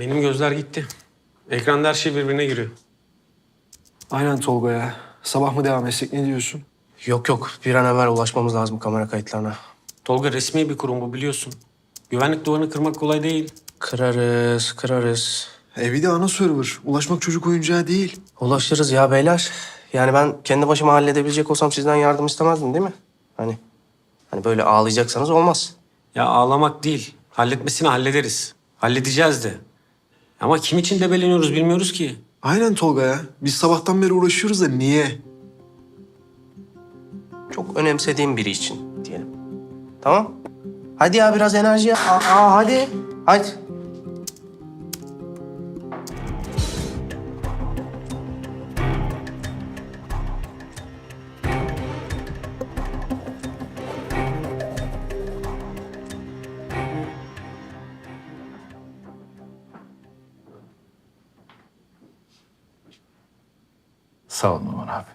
Benim gözler gitti. Ekranda her şey birbirine giriyor. Aynen Tolga ya. Sabah mı devam etsek ne diyorsun? Yok yok bir an evvel ulaşmamız lazım kamera kayıtlarına. Tolga resmi bir kurum bu biliyorsun. Güvenlik duvarını kırmak kolay değil. Kırarız kırarız. E bir de ana server. Ulaşmak çocuk oyuncağı değil. Ulaşırız ya beyler. Yani ben kendi başıma halledebilecek olsam sizden yardım istemezdim değil mi? Hani hani böyle ağlayacaksanız olmaz. Ya ağlamak değil. Halletmesini hallederiz. Halledeceğiz de. Ama kim için debeleniyoruz bilmiyoruz ki. Aynen Tolga ya. Biz sabahtan beri uğraşıyoruz da niye? Çok önemsediğim biri için diyelim. Tamam? Hadi ya biraz enerji. Aa, aa, hadi. Hadi. Sağ ol Numan abi.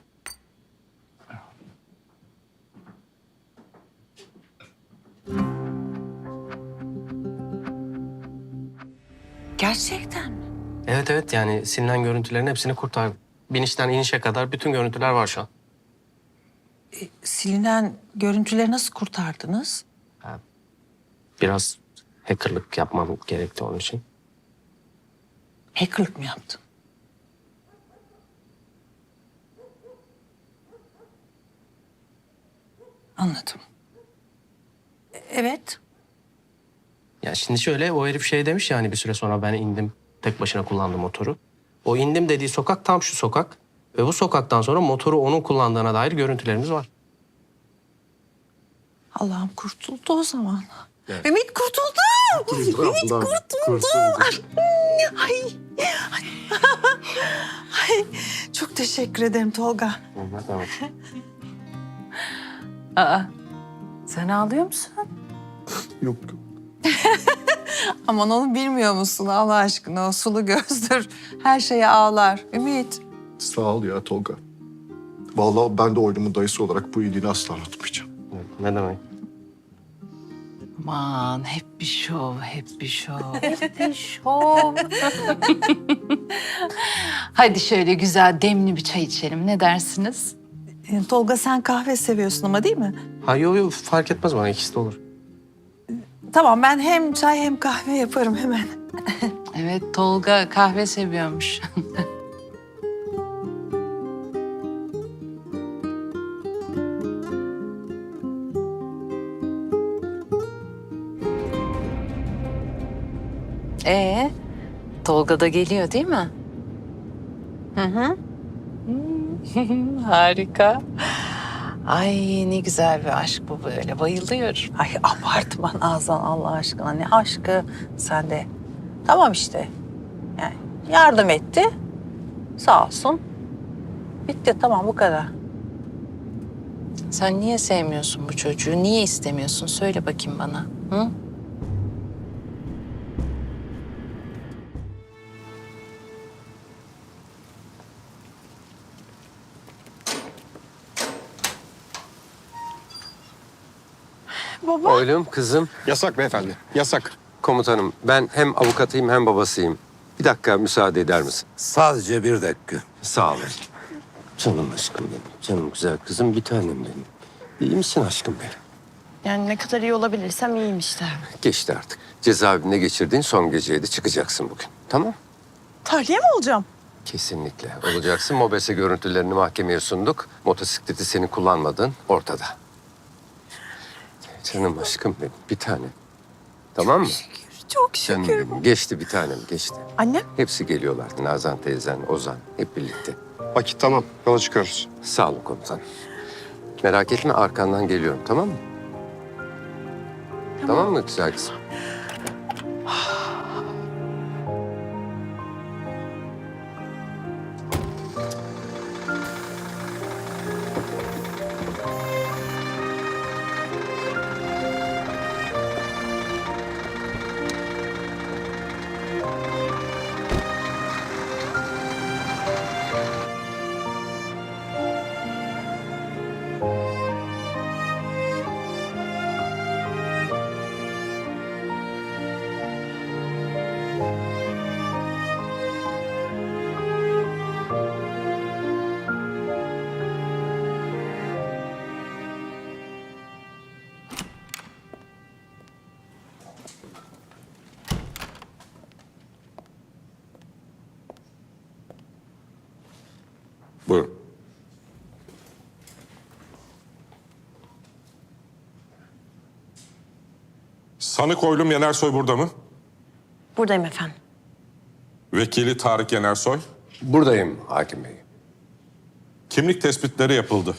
Gerçekten mi? Evet evet yani silinen görüntülerin hepsini kurtardım. Binişten inişe kadar bütün görüntüler var şu an. Silinen görüntüleri nasıl kurtardınız? Biraz hackerlık yapmam gerekti onun için. Hackerlık mı yaptın? Anladım. Evet. Ya şimdi şöyle o herif şey demiş yani bir süre sonra ben indim tek başına kullandım motoru. O indim dediği sokak tam şu sokak. Ve bu sokaktan sonra motoru onun kullandığına dair görüntülerimiz var. Allah'ım kurtuldu o zaman. Ümit kurtuldu. Ümit kurtuldu. Ay. Ay. Ay. Çok teşekkür ederim Tolga. Aa, sen ağlıyor musun? Yok. Aman onu bilmiyor musun Allah aşkına? O sulu gözdür. Her şeye ağlar. Ümit. Sağ ol ya Tolga. Vallahi ben de oyunumun dayısı olarak bu iyiliğini asla unutmayacağım. Ne demek? Aman hep bir şov, hep bir şov. hep bir şov. Hadi şöyle güzel demli bir çay içelim. Ne dersiniz? Ee, Tolga sen kahve seviyorsun ama değil mi? Ha yok yok fark etmez bana ikisi de olur. Tamam ben hem çay hem kahve yaparım hemen. Evet Tolga kahve seviyormuş. Ee, Tolga da geliyor değil mi? Hı hı. Harika. Ay ne güzel bir aşk bu böyle. Bayılıyorum. Ay abartma Nazan Allah aşkına. Ne aşkı sen de. Tamam işte. Yani yardım etti. Sağ olsun. Bitti tamam bu kadar. Sen niye sevmiyorsun bu çocuğu? Niye istemiyorsun? Söyle bakayım bana. Hı? Oğlum, kızım, Yasak beyefendi, yasak. komutanım. Ben hem avukatıyım hem babasıyım. Bir dakika müsaade eder misin? Sadece bir dakika. Sağ olun. Canım aşkım benim. Canım güzel kızım bir tanem benim. İyi misin aşkım benim? Yani ne kadar iyi olabilirsem iyiyim işte. Geçti artık. Cezaevinde geçirdiğin son geceydi. Çıkacaksın bugün. Tamam? Tahliye mi olacağım? Kesinlikle. Olacaksın. Mobese görüntülerini mahkemeye sunduk. Motosikleti senin kullanmadın. Ortada. Canım aşkım benim bir tane. Tamam mı? Çok Canım şükür. benim geçti bir tanem geçti. Anne? Hepsi geliyorlardı Nazan teyzen, Ozan hep birlikte. Vakit tamam. Yola çıkıyoruz. Sağ olun komutan. Merak etme arkandan geliyorum tamam mı? Tamam, mı güzel kızım? Buyurun. Sanık Oylum Yenersoy burada mı? Buradayım efendim. Vekili Tarık Yenersoy. Buradayım hakim bey. Kimlik tespitleri yapıldı.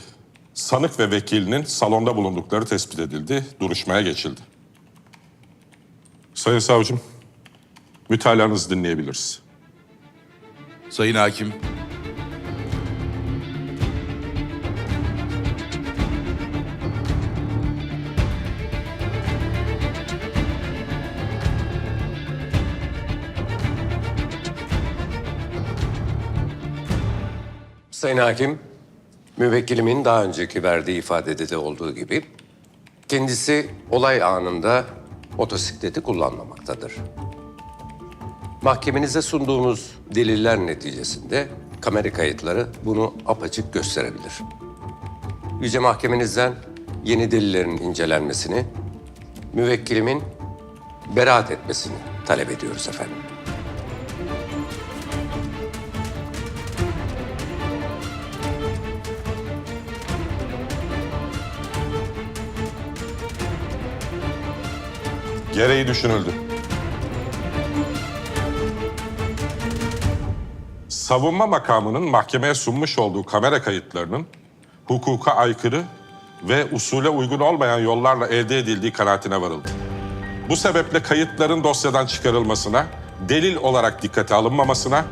Sanık ve vekilinin salonda bulundukları tespit edildi. Duruşmaya geçildi. Sayın savcım, mütalanızı dinleyebiliriz. Sayın Hakim, Sayın Hakim, müvekkilimin daha önceki verdiği ifadede de olduğu gibi kendisi olay anında motosikleti kullanmamaktadır. Mahkemenize sunduğumuz deliller neticesinde kamera kayıtları bunu apaçık gösterebilir. Yüce Mahkemenizden yeni delillerin incelenmesini, müvekkilimin beraat etmesini talep ediyoruz efendim. Gereği düşünüldü. Savunma makamının mahkemeye sunmuş olduğu kamera kayıtlarının hukuka aykırı ve usule uygun olmayan yollarla elde edildiği kanaatine varıldı. Bu sebeple kayıtların dosyadan çıkarılmasına, delil olarak dikkate alınmamasına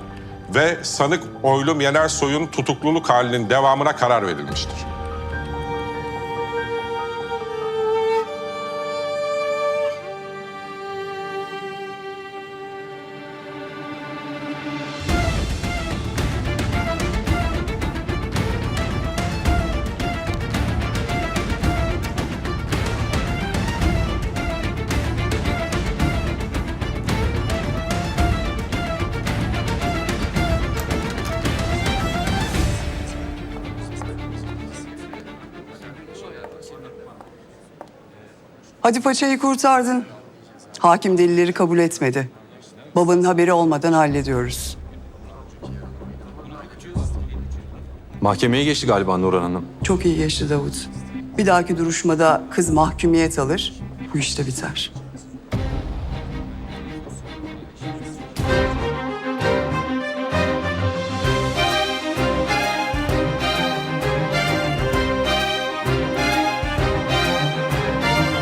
ve sanık Oylum Yenersoy'un tutukluluk halinin devamına karar verilmiştir. Hadi paçayı kurtardın. Hakim delilleri kabul etmedi. Babanın haberi olmadan hallediyoruz. Mahkemeye geçti galiba Nurhan Hanım. Çok iyi geçti Davut. Bir dahaki duruşmada kız mahkumiyet alır. Bu işte biter.